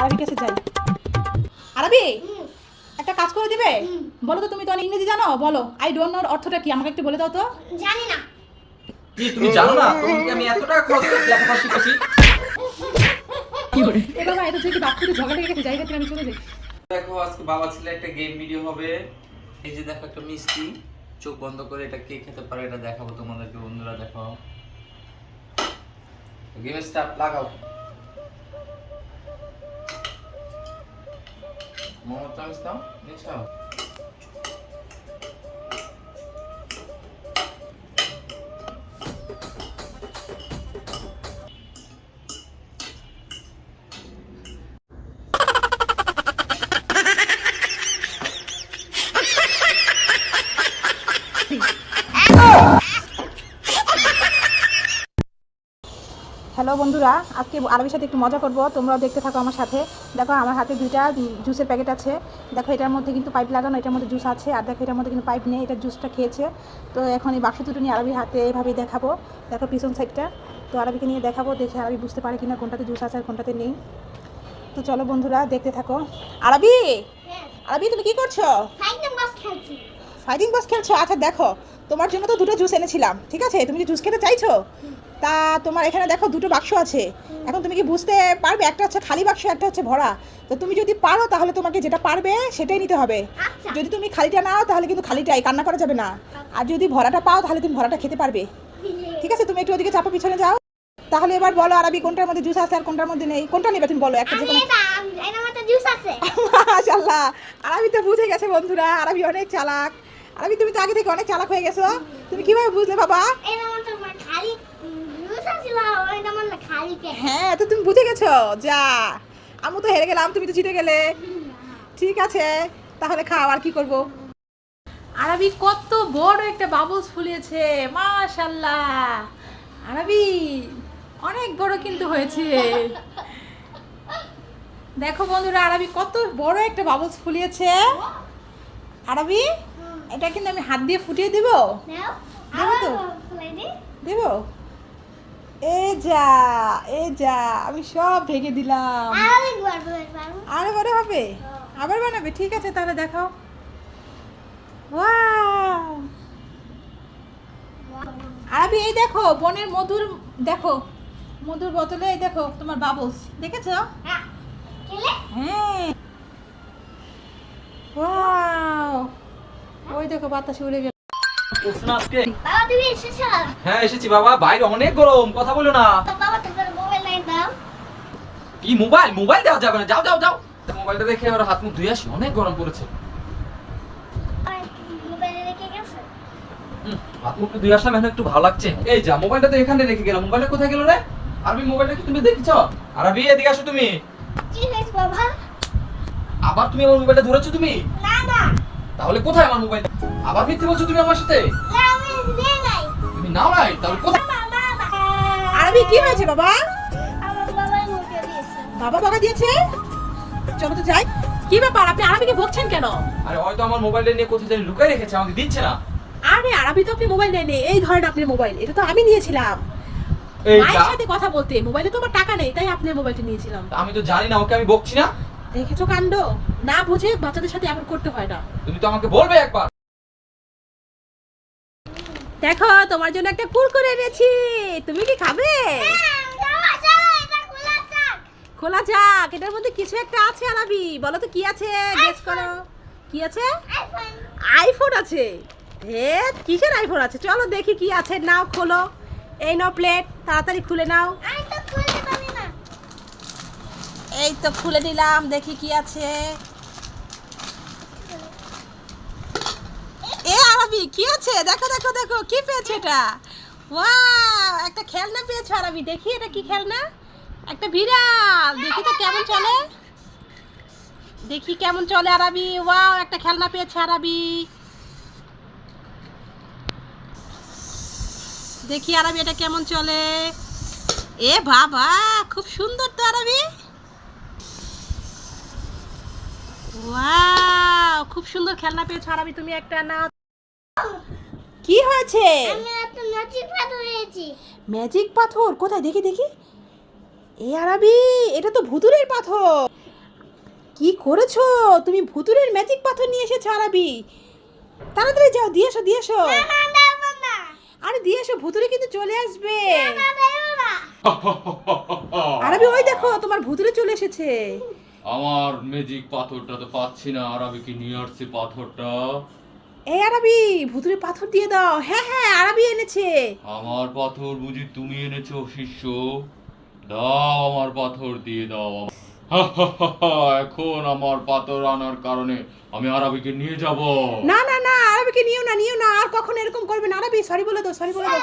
আরবি কাছে যাই। আরবি একটা কাজ করে দিবে? বলো তো তুমি তো অনেক ইংরেজি জানো? বলো। আই ডোন্ট নো অর্থটা কি? আমাকে একটু বলে দাও তো। জানি না। কি তুমি জানো না? তোমাকে আমি এত টাকা খরচ করে লেখাপড়া শিখেছি? এ বাবা এটা থেকে বাপুতে ঝগড়া লেগে গেছে জায়গা থেকে আমি চলে যাই। দেখো আজকে বাবা ছেলে একটা গেম ভিডিও হবে। এই যে দেখো একটা মিষ্টি। চোখ বন্ধ করে এটা কে খেতে পারে এটা দেখাবো তোমাদেরকে বন্ধুরা দেখো গেম স্টার্ট লাগাও। মোহাম্মদ চামিস দাও হ্যালো বন্ধুরা আজকে আরবির সাথে একটু মজা করব। তোমরাও দেখতে থাকো আমার সাথে। দেখো আমার হাতে দুইটা জুসের প্যাকেট আছে। দেখো এটার মধ্যে কিন্তু পাইপ লাগানো এটার মধ্যে জুস আছে। আর দেখো এটার মধ্যে কিন্তু পাইপ নেই এটা জুসটা খেয়েছে। তো এখন এই বাক্স দুটো নিয়ে আরবির হাতে এইভাবেই দেখাবো। দেখো পিছন সাইডটা। তো আরবিকে নিয়ে দেখাবো দেখে আরবি বুঝতে পারে কিনা কোনটাতে জুস আছে আর কোনটাতে নেই। তো চলো বন্ধুরা দেখতে থাকো। আরবি! আরবি তুমি কি করছ? ফাইটিং বস খেলছো। আচ্ছা দেখো তোমার জন্য তো দুটো জুস এনেছিলাম। ঠিক আছে? তুমি কি জুস খেতে চাইছো? তা তোমার এখানে দেখো দুটো বাক্স আছে। এখন তুমি কি বুঝতে পারবে? একটা হচ্ছে খালি বাক্স একটা হচ্ছে ভরা। তো তুমি যদি পারো তাহলে তোমাকে যেটা পারবে সেটাই নিতে হবে। আচ্ছা। যদি তুমি খালিটা নাও তাহলে কিন্তু খালিটাই কান্না করা যাবে না। আর যদি ভরাটা পাও তাহলে তুমি ভরাটা খেতে পারবে। ঠিক আছে? তুমি একটু ওদিকে চাপো পিছনে যাও। তাহলে এবার বলো আরবি কোনটার মধ্যে জুস আছে আর কোনটার মধ্যে নেই। কোনটা নেবে তুমি বলো? একটা যে কোনো জুস আছে। আরবি তো বুঝে গেছে বন্ধুরা। আরবি অনেক চালাক। আরবি তুমি তো আগে থেকে অনেক চালাক হয়ে গেছো। তুমি কীভাবে বুঝলে বাবা? খালি হ্যাঁ তো তুমি বুঝে গেছো? যা। আমি তো হেরে গেলাম তুমি তো জিতে গেলে। ঠিক আছে তাহলে খাও আর কি করব? আরবি কত বড় একটা বাবলস ফুলিয়েছে মাশাল্লাহ আরবি অনেক বড় কিন্তু হয়েছে। দেখো বন্ধুরা আরবি কত বড় একটা বাবলস ফুলিয়েছে। আরবি এটা কিন্তু আমি হাত দিয়ে ফুটিয়ে দিব। দেবো তো? যা এ যা আমি সব ভেঙে দিলাম। আর বড় হবে? আবার বানাবে? ঠিক আছে তাহলে দেখাও। আরবি এই দেখো বনের মধুর দেখো মধুর বোতলে এই দেখো তোমার বাবলস দেখেছ? হ্যাঁ। হ্যাঁ। ওয়াও। ওই দেখো বাতাসে উড়ে গেল। করছ না আজকে। বাবা তুমি এসেছ? হ্যাঁ এসেছি বাবা। বাইরে অনেক গরম কথা বলো না। বাবা তোমার মোবাইল নাই দাও। কি মোবাইল মোবাইল দেওয়া যাবে না। যাও যাও যাও। মোবাইলটা দেখে হাত মুখ ধুয়ে আসি। অনেক গরম পড়েছে। মোবাইলে রেখে গেছে? হুম, হাত মুখ ধুয়ে আসলাম এখন একটু ভালো লাগছে। এই যা মোবাইলটা তো এখানে রেখে গেলাম। মোবাইলটা কোথায় গেল রে? আরবি মোবাইলটা কি তুমি দেখেছ? আরবি এদিকে আসো তুমি। কি হয়েছে বাবা? আবার তুমি আমার মোবাইলটা ধরেছো তুমি? না না। তাহলে কোথায় আমার মোবাইল আবার মিথ্যে বলছো তুমি আমার সাথে? না, আমি নিয়ে নাই। তুমি নাও নাই তাহলে কোথায়? আরবি কি হয়েছে বাবা? বাবা বাবা বকা দিয়েছে? চলো তো যাই। কি ব্যাপার আপনি আরবিকে বকছেন কেন? আরে হয়তো আমার মোবাইলটা নিয়ে কোথায় জানি লুকাই রেখেছে আমাকে দিচ্ছে না। আরে আরবি তো আপনি মোবাইল নেন এই ধরেন আপনি মোবাইল এটা তো আমি নিয়েছিলাম। এই মায়ের সাথে কথা বলতে মোবাইলে তো আমার টাকা নেই তাই আপনি মোবাইলটা নিয়েছিলাম। আমি তো জানি না ওকে আমি বকছি না। দেখেছ কাণ্ড? না বুঝে বাচ্চাদের সাথে এমন করতে হয় না। তুমি তো আমাকে বলবে একবার। দেখো তোমার জন্য একটা কুরকুরে এনেছি। তুমি কি খাবে? খোলা যাক এটার মধ্যে কিছু একটা আছে আরবি বলো তো কি আছে? গেস করো। কি আছে? আইফোন আইফোন আছে। হে কিসের আইফোন আছে? চলো দেখি কি আছে। নাও খোলো। এই নাও প্লেট তাড়াতাড়ি খুলে নাও আমি তো খুলতে পারি না এই তো খুলে নিলাম দেখি কি আছে। এ আরবি, কি আছে? দেখো দেখো দেখো, কি পেয়েছে এটা? ওয়াও একটা খেলনা পেয়েছ আরবি, দেখি এটা কি খেলনা? একটা বিড়াল, দেখি তো কেমন চলে। দেখি কেমন চলে আরবি ওয়াও একটা খেলনা পেয়েছে আরবি। দেখি আরবি, এটা কেমন চলে। এ বাবা, খুব সুন্দর তো আরবি। ওয়াও খুব সুন্দর খেলনা পেয়েছ আরবি তুমি একটা কি হয়েছে? আমি একটা পাথর ম্যাজিক পাথর? কোথায়? দেখি দেখি। এ আরাবি এটা তো ভুতুরের পাথর। কি করেছ? তুমি ভুতুরের ম্যাজিক পাথর নিয়ে এসেছ আরাবি। তাড়াতাড়ি যাও দিয়ে এসো দিয়ে এসো। আরে দিয়ে এসো ভুতুরে কিন্তু চলে আসবে। আরাবি ওই দেখো তোমার ভুতুরে চলে এসেছে। আমার ম্যাজিক পাথরটা তো পাচ্ছি না। আর আমি কি নিয়ে আসছি পাথরটা? এই আরাবি ভুতুরে পাথর দিয়ে দাও। হ্যাঁ হ্যাঁ আরাবি এনেছে। আমার পাথর বুঝি তুমি এনেছো শিষ্য? দাও আমার পাথর দিয়ে দাও এখন আমার পাথর আনার কারণে আমি আরবিকে নিয়ে যাব। না না না আরাবিকে নিও না নিও না আর কখনো এরকম করবে না। আরাবি সরি বলে দাও সরি বলে দাও।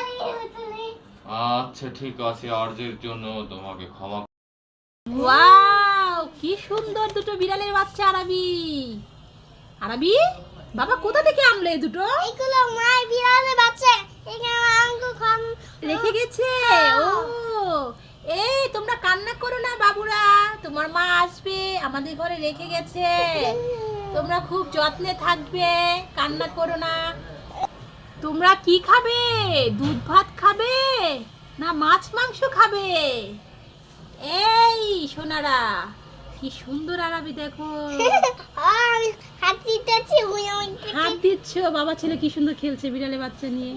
আচ্ছা ঠিক আছে আর্যের জন্য তোমাকে ক্ষমা ওয়াও কি সুন্দর দুটো বিড়ালের বাচ্চা আরাবি। আরাবি বাবা কোথা থেকে আনলে এই দুটো? এইগুলো মায়ের বিড়ালে বাচ্চা। এখানে আঙ্কু খাম রেখে গেছে? ও এই তোমরা কান্না করো না বাবুরা। তোমার মা আসবে আমাদের ঘরে রেখে গেছে। তোমরা খুব যত্নে থাকবে কান্না করো না। তোমরা কি খাবে? দুধ ভাত খাবে না মাছ মাংস খাবে? এই সোনারা। কি সুন্দর আরাবি দেখো। হাত দিচ্ছ বাবা ছেলে কি সুন্দর খেলছে বিড়ালে বাচ্চা নিয়ে।